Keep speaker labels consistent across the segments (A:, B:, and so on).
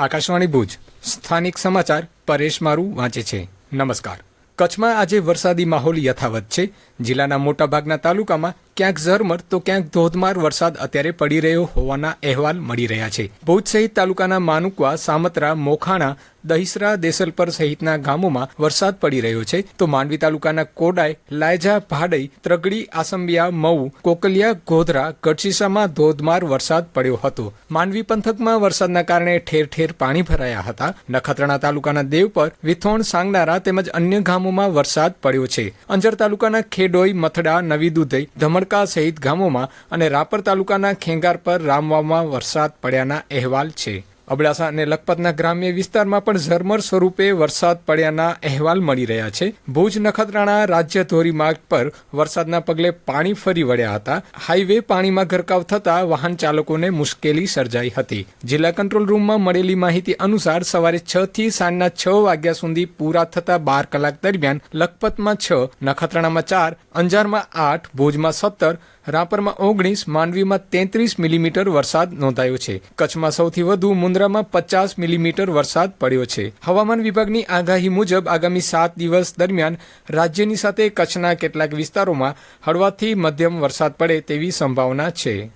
A: આકાશવાણી ભુજ. સ્થાનિક સમાચાર પરેશ મારું વાંચે છે. નમસ્કાર. કચ્છમાં આજે વરસાદી માહોલ યથાવત છે. જિલ્લાના મોટાભાગના તાલુકામાં ક્યાંક ઝરમર તો ક્યાંક ધોધમાર વરસાદ અત્યારે પડી રહ્યો હોવાના અહેવાલ મળી રહ્યા છે. ભુજ સહિત તાલુકાના માનુકવા, સામત્રા, મોખાણા દહિસરા દેસલપર સહિતના ગામોમાં વરસાદ પડી રહ્યો છે. તો માંડવી તાલુકાના કોડાય લાયજા, ભાડઈ, ત્રગડી, આસંબિયા, મઉ, કોકલિયા, ગોધરા, ગઢશીસામાં ધોધમાર વરસાદ પડ્યો હતો. માંડવી પંથકમાં વરસાદના કારણે ઠેર ઠેર પાણી ભરાયા હતા. નખત્રાણા તાલુકાના દેવપર વિથોણ, સાંગનારા તેમજ અન્ય ગામોમાં વરસાદ પડ્યો છે. અંજર તાલુકાના ખેડોઈ, મથડા, નવી દુધઈ, ધમડકા સહિત ગામોમાં અને રાપર તાલુકાના ખેંગાર પર રામવામાં વરસાદ પડ્યાના અહેવાલ છે. અબડાસા અને લખપતના ગ્રામ્ય વિસ્તારમાં પણ ઝરમર સ્વરૂપે વરસાદ પડ્યાના અહેવાલ મળી રહ્યા છે. ભુજ નખત્રાણા રાજ્ય ધોરીમાર્ગ પર વરસાદના પગલે પાણી ફરી વળ્યા હતા. હાઈવે પાણીમાં ગરકાવ થતા વાહન ચાલકોને મુશ્કેલી સર્જાઈ હતી. જિલ્લા કંટ્રોલ રૂમમાં મળેલી માહિતી અનુસાર સવારે છ થી સાંજના છ વાગ્યા સુધી પૂરા થતા બાર કલાક દરમિયાન લખપતમાં છ, નખત્રાણામાં ચાર, અંજારમાં આઠ, ભુજમાં સત્તર રાપરમાં ઓગણીસ, માંડવીમાં તેત્રીસ મિલીમીટર વરસાદ નોંધાયો છે. કચ્છમાં સૌથી વધુ, મુન્દ્રામાં પચાસ મિલીમીટર વરસાદ પડ્યો છે. હવામાન વિભાગની આગાહી મુજબ આગામી સાત દિવસ દરમિયાન રાજ્યની સાથે કચ્છના કેટલાક વિસ્તારોમાં હળવાથી મધ્યમ વરસાદ પડે તેવી સંભાવના છે.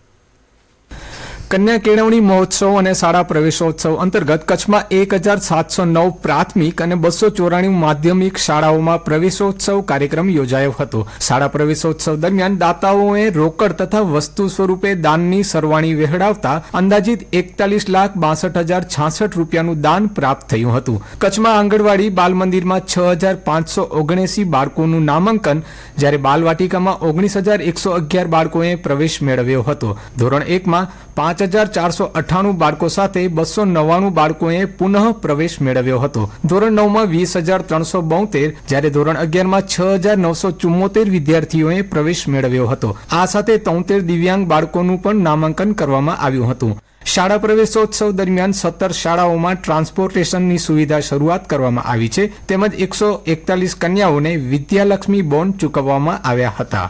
A: કન્યા કેળવણી મહોત્સવ અને શાળા પ્રવેશોત્સવ અંતર્ગત કચ્છમાં એક હજાર સાતસો નવ પ્રાથમિક અને બસો ચોરાણું માધ્યમિક શાળાઓમાં પ્રવેશોત્સવ કાર્યક્રમ યોજાયો હતો. શાળા પ્રવેશોત્સવ દરમિયાન દાતાઓએ રોકડ તથા વસ્તુ સ્વરૂપે દાનની સરવાણી વહેડાવતા અંદાજિત એકતાલીસ લાખ બાસઠ હજાર છાસઠ રૂપિયાનું દાન પ્રાપ્ત થયું હતું. કચ્છમાં આંગણવાડી બાલ મંદિરમાં છ હજાર પાંચસો ઓગણએસી બાળકોનું નામાંકન, જ્યારે બાલવાટિકામાં ઓગણીસ હજાર એકસો અગિયાર બાળકોએ પ્રવેશ મેળવ્યો હતો. ધોરણ એકમાં પાંચ હજાર ચારસો અઠ્ઠાણું બાળકો સાથે બસો નવ્વાણું બાળકોએ પુનઃ પ્રવેશ મેળવ્યો હતો. ધોરણ નવમાં વીસ હજાર ત્રણસો બોતેર, જ્યારે ધોરણ અગિયારમાં છ હજાર નવસો ચુમ્મોતેર વિદ્યાર્થીઓએ પ્રવેશ મેળવ્યો હતો. આ સાથે તોતેર દિવ્યાંગ બાળકોનું પણ નામાંકન કરવામાં આવ્યું હતું. શાળા પ્રવેશોત્સવ દરમિયાન સત્તર શાળાઓમાં ટ્રાન્સપોર્ટેશનની સુવિધા શરૂઆત કરવામાં આવી છે. તેમજ એકસો એકતાલીસ કન્યાઓને વિદ્યાલક્ષ્મી બોન્ડ ચૂકવવામાં આવ્યા હતા.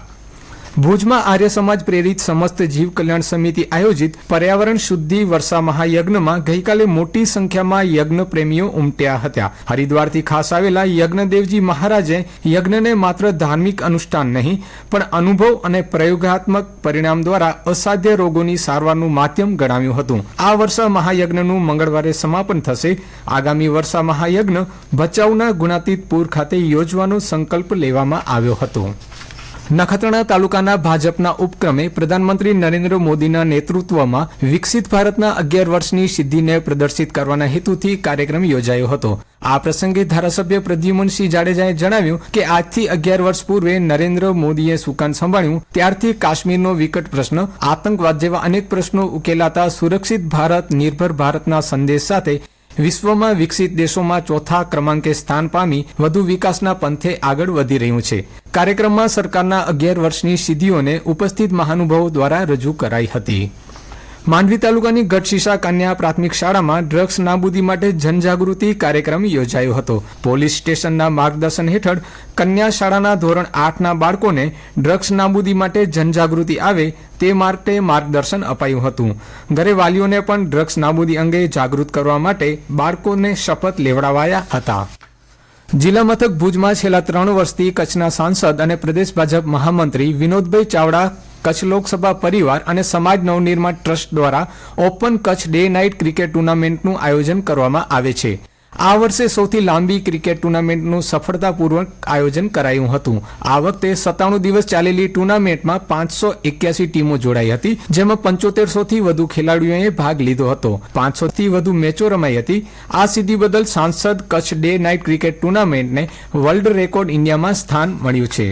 A: ભુજમાં આર્ય સમાજ પ્રેરિત સમસ્ત જીવ કલ્યાણ સમિતિ આયોજિત પર્યાવરણ શુદ્ધિ વર્ષા મહાયજ્ઞમાં ગઈકાલે મોટી સંખ્યામાં યજ્ઞ પ્રેમીઓ ઉમટ્યા હતા. હરિદ્વારથી ખાસ આવેલા યજ્ઞદેવજી મહારાજે યજ્ઞને માત્ર ધાર્મિક અનુષ્ઠાન નહીં, પણ અનુભવ અને પ્રયોગાત્મક પરિણામ દ્વારા અસાધ્ય રોગોની સારવારનું માધ્યમ ગણાવ્યું હતું. આ વર્ષા મહાયજ્ઞનું મંગળવારે સમાપન થશે. આગામી વર્ષા મહાયજ્ઞ ભચાઉના ગુણાતીત પૂર ખાતે યોજવાનો સંકલ્પ લેવામાં આવ્યો હતો. નખત્રાણા તાલુકાના ભાજપના ઉપક્રમે પ્રધાનમંત્રી નરેન્દ્ર મોદીના નેતૃત્વમાં વિકસિત ભારતના અગિયાર વર્ષની સિદ્ધિને પ્રદર્શિત કરવાના હેતુથી કાર્યક્રમ યોજાયો હતો. આ પ્રસંગે ધારાસભ્ય પ્રદ્યુમનસિંહ જાડેજાએ જણાવ્યું કે આજથી અગિયાર વર્ષ પૂર્વે નરેન્દ્ર મોદીએ સુકાન સંભાળ્યું, ત્યારથી કાશ્મીરનો વિકટ પ્રશ્ન, આતંકવાદ જેવા અનેક પ્રશ્નો ઉકેલાતા સુરક્ષિત ભારત, નિર્ભર ભારતના સંદેશ સાથે વિશ્વમાં વિકસિત દેશોમાં ચોથા ક્રમાંકે સ્થાન પામી વધુ વિકાસના પંથે આગળ વધી રહ્યું છે. કાર્યક્રમમાં સરકારના અગિયાર વર્ષની સિદ્ધિઓને ઉપસ્થિત મહાનુભાવો દ્વારા રજૂ કરાઈ હતી. માંડવી તાલુકાની ગઢશીશા કન્યા પ્રાથમિક શાળામાં ડ્રગ્સ નાબૂદી માટે જનજાગૃતિ કાર્યક્રમ યોજાયો હતો. પોલીસ સ્ટેશનના માર્ગદર્શન હેઠળ કન્યા શાળાના ધોરણ આઠના બાળકોને ડ્રગ્સ નાબૂદી માટે જનજાગૃતિ આવે તે માટે માર્ગદર્શન અપાયું હતું. ઘરે વાલીઓને પણ ડ્રગ્સ નાબૂદી અંગે જાગૃત કરવા માટે બાળકોને શપથ લેવડાવાયા હતા. જિલ્લા મથક ભુજમાં છેલ્લા ત્રણ વર્ષથી કચ્છના સાંસદ અને પ્રદેશ ભાજપ મહામંત્રી વિનોદભાઈ ચાવડા કચ્છ લોકસભા પરિવાર અને સમાજ નવનિર્માણ ટ્રસ્ટ દ્વારા open Kutch day night cricket ટુર્નામેન્ટનું આયોજન કરવામાં આવે છે. આ વર્ષે સૌથી લાંબી ક્રિકેટ ટુર્નામેન્ટનું સફળતાપૂર્વક આયોજન કરાયું હતું. આ વખતે સત્તાણું દિવસ ચાલેલી ટુર્નામેન્ટમાં પાંચસો એક્યાસી ટીમો જોડાઈ હતી, જેમાં પંચોતેરસો થી વધુ ખેલાડીઓએ ભાગ લીધો હતો. પાંચસો થી વધુ મેચો રમાઈ હતી. આ સિદ્ધિ બદલ સાંસદ કચ્છ ડે નાઇટ ક્રિકેટ ટુર્નામેન્ટને વર્લ્ડ રેકોર્ડ ઇન્ડિયામાં સ્થાન મળ્યું છે.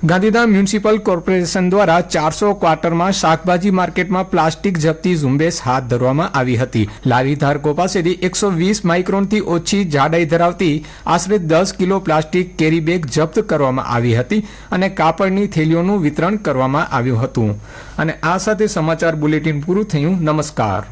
A: ગાંધીધામ મ્યુનિસિપલ કોર્પોરેશન દ્વારા ચારસો ક્વાર્ટરમાં શાકભાજી માર્કેટમાં પ્લાસ્ટિક જપ્તી ઝુંબેશ હાથ ધરવામાં આવી હતી. લારી ધારકો પાસેથી એકસો વીસ માઇક્રોનથી ઓછી જાડાઈ ધરાવતી આશરે દસ કિલો પ્લાસ્ટિક કેરી બેગ જપ્ત કરવામાં આવી હતી અને કાપડની થેલીઓનું વિતરણ કરવામાં આવ્યું હતું. અને આ સાથે સમાચાર બુલેટિન પૂરું થયું. નમસ્કાર.